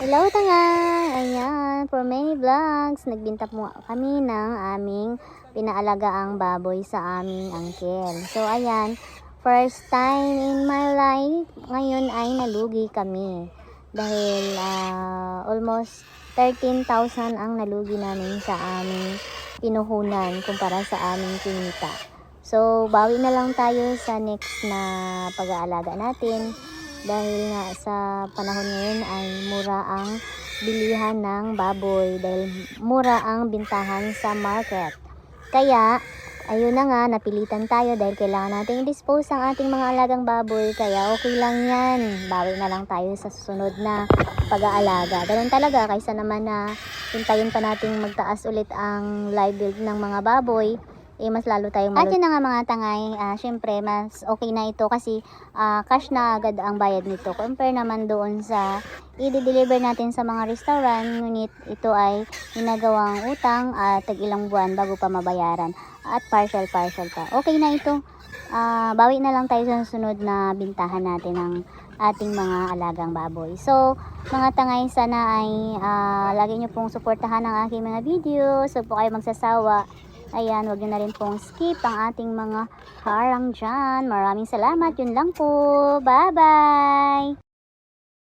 Hello tanga! Ayan, for many vlogs, nagbinta po kami ng aming pinaalagaang baboy sa aming angkel. So ayan, first time in my life, ngayon ay nalugi kami. Dahil ah, almost 13,000 ang nalugi namin sa aming pinuhunan kumpara sa aming kinita. So, bawi na lang tayo sa next na pag-aalaga natin dahil nga sa panahon ngayon ay mura ang bilihan ng baboy dahil mura ang bintahan sa market. Kaya, ayun na nga, napilitan tayo dahil kailangan natin i-dispose ang ating mga alagang baboy. Kaya okay lang yan. Bawi na lang tayo sa susunod na pag-aalaga. Ganun talaga, kaysa naman na hintayin pa nating magtaas ulit ang live build ng mga baboy eh mas lalo tayong At yun na nga mga tangay, ah, syempre mas okay na ito kasi ah, cash na agad ang bayad nito. Compare naman doon sa i-deliver natin sa mga restaurant, ngunit ito ay ginagawang utang at tag ilang buwan bago pa mabayaran at partial-partial pa. Okay na ito. Ah, bawi na lang tayo sa sunod na bintahan natin ng ating mga alagang baboy. So, mga tangay, sana ay ah, lagi nyo pong suportahan ang aking mga video. So, po kayo magsasawa. Ayan, wag na rin pong skip ang ating mga harang dyan. Maraming salamat. Yun lang po. Bye-bye!